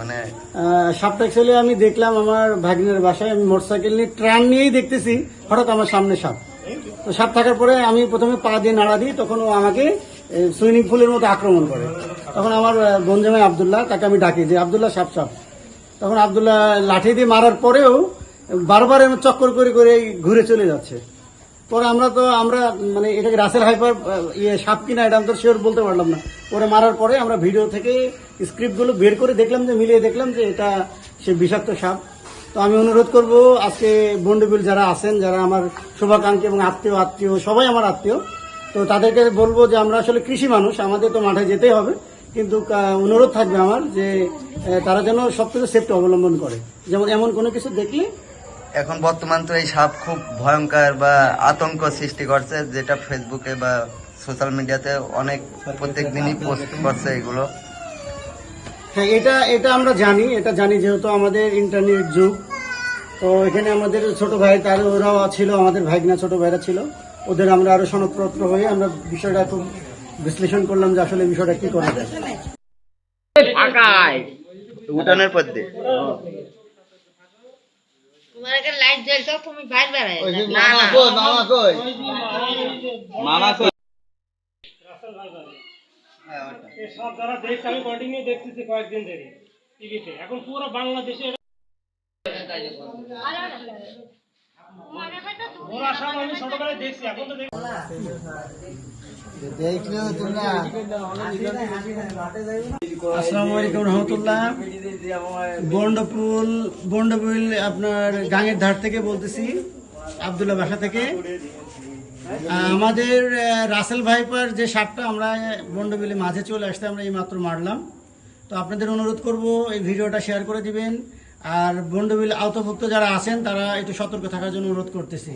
মানে আমি দেখলাম আমার ভাগ্নের বাসায়, আমি মোটরসাইকেল নিয়ে নিয়েই দেখতেছি, হঠাৎ আমার সামনে সাপ। তো সাপ থাকার পরে আমি প্রথমে পা দিয়ে নাড়া দিই তখন ও আমাকে সুইমিং পুলের মতো আক্রমণ করে। তখন আমার বন্ধুমাই আবদুল্লাহ, তাকে আমি ডাকি যে, আবদুল্লাহ, সাপ সাপ। তখন আবদুল্লাহ লাঠি দিয়ে মারার পরেও বারবার চক্কর করে করে ঘুরে চলে যাচ্ছে। পরে আমরা তো, আমরা মানে এটাকে রাসেল হাইপার ইয়ে সাপ কিনা, এটা আমি তো শিওর বলতে পারলাম না। পরে মারার পরে আমরা ভিডিও থেকে স্ক্রিপ্টগুলো বের করে দেখলাম যে, মিলিয়ে দেখলাম যে, এটা সে বিষাক্ত সাপ। তো আমি অনুরোধ করব, আজকে বন্ডুবিল যারা আছেন, যারা আমার শুভাকাঙ্ক্ষী এবং আত্মীয় আত্মীয়, সবাই আমার আত্মীয়, তো তাদেরকে বলব যে, আমরা আসলে কৃষি মানুষ, আমাদের তো মাঠে যেতেই হবে। কিন্তু অনুরোধ থাকবে আমার যে তারা যেন সব থেকে সেফটি অবলম্বন করে। যেমন, এমন কোনো কিছু দেখলে এখন বর্তমান তো এই সাপ খুব ভয়ঙ্কর বা আতঙ্ক সৃষ্টি করছে যেটা ফেসবুকে বা সোশ্যাল মিডিয়াতে অনেক প্রত্যেক দিনই পোস্ট করছে এগুলো। হ্যাঁ এটা এটা আমরা জানি এটা জানি যেহেতু আমাদের ইন্টারনেট যুগ। তো এখানে আমাদের ছোট ভাই তার ওরাও ছিল আমাদের ভাইগনা ছোট ভাইরা ছিল। ওদের আমরা আরও সনদপত্র হয়ে আমরা বিষয়টা খুব বিশ্লেষণ করলাম যে আসলে বিষয়টা কি করা যায়। উঠানের পদ্ধতি তোমার একটা লাইট জ্বলতো তুমি বাইরে বেড়ায় না না। মামা কই? মামা কই? সব যারা দেখছে আমি কন্টিনিউ দেখতেছি কয়েকদিন ধরে। টিভিতে এখন পুরো বাংলাদেশে এটা- ওরা সব আমি ছোটবেলায় দেখছি এখন তো দেখছি আসসালামু আলাইকুম রহমতুল্লাহ। বন্ডপুল বন্ডপুল আপনার গাঙের ধার থেকে বলতেছি আবদুল্লাহ বাসা থেকে। আমাদের রাসেল ভাইপার যে সাপটা আমরা বন্ডবিলে মাঝে চলে আসতে আমরা এই মাত্র মারলাম। তো আপনাদের অনুরোধ করব এই ভিডিওটা শেয়ার করে দিবেন। আর বন্ডবিল আওতাভুক্ত যারা আছেন তারা একটু সতর্ক থাকার জন্য অনুরোধ করতেছি।